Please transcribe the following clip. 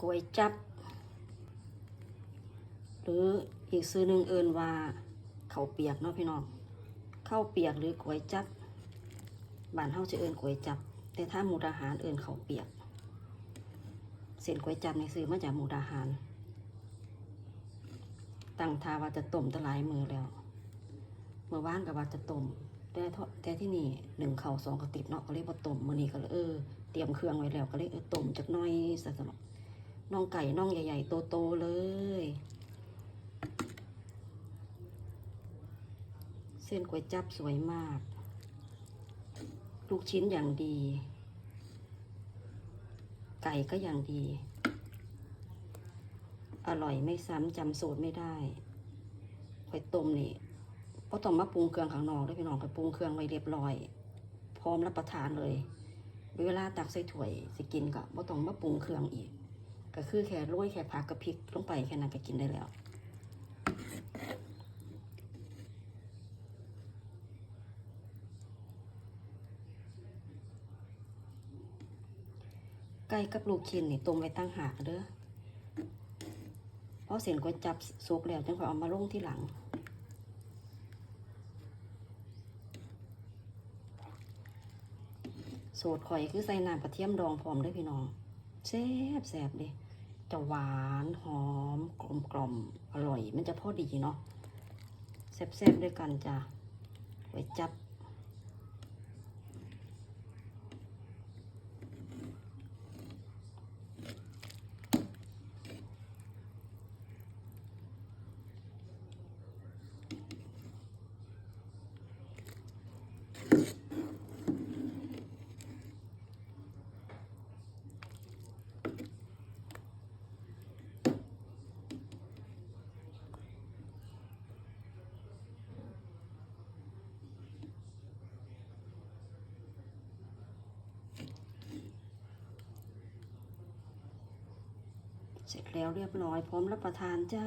ก๋วยจับ หรืออีกซื้อหนึ่งเอินว่าข้าวเปียกเนาะพี่น้องข้าวเปียกหรือก๋วยจับบ้านเฮาจะเอินก๋วยจับ แต่ถ้าหมูดาหารเอินข้าวเปียกเส้นก๋วยจับในซื้อมาจากหมูดาหาร ตั้งทาว่าจะต้มแตะหลายมือแล้ว เมื่อวานกับว่าจะต้มแต่ทอแต่ที่นี่หนึ่งเข่าสองกระติบเนาะก็เลยบ่ต้มมือนี้ก็เลยเออเตรียมเครื่องไว้แล้วก็เลยเออต้มจักน้อยซะสำหรับ น้องไก่น้องใหญ่ ๆ โต ๆ เลย เส้นก๋วยจับสวยมาก ลูกชิ้นอย่างดี ไก่ก็อย่างดี อร่อยไม่ซ้ำจำสูตรไม่ได้ก๋วยต้มนี่ก็ต้องมาปรุงเครื่องข้างนอกด้วยพี่น้องก็ปรุงเครื่องไว้เรียบร้อย พร้อมรับประทานเลย เวลาตักใส่ถ้วยสิกินก็บ่ต้องมาปรุงเครื่องอีก ก็คือแค่โรยแค่ผักกับพริกลงไปแค่นั้นก็กินได้แล้วไก่กับลูกชิ้นนี่ต้มไว้ตั้งหากเด้อเพราะเสียนก๋วยจับสุกแล้วจังคอยเอามาลงที่หลังสูตรข่อยคือใส่น้ำกระเทียมดองพร้อมด้วยพี่น้อง แซ่บแซ่บเลยจะหวานหอมกลมกล่อมอร่อย มันจะพอดีเนาะแซ่บแซบด้วยกันจ้ะไว้จับ เสร็จแล้วเรียบร้อยพร้อมรับประทานจ้า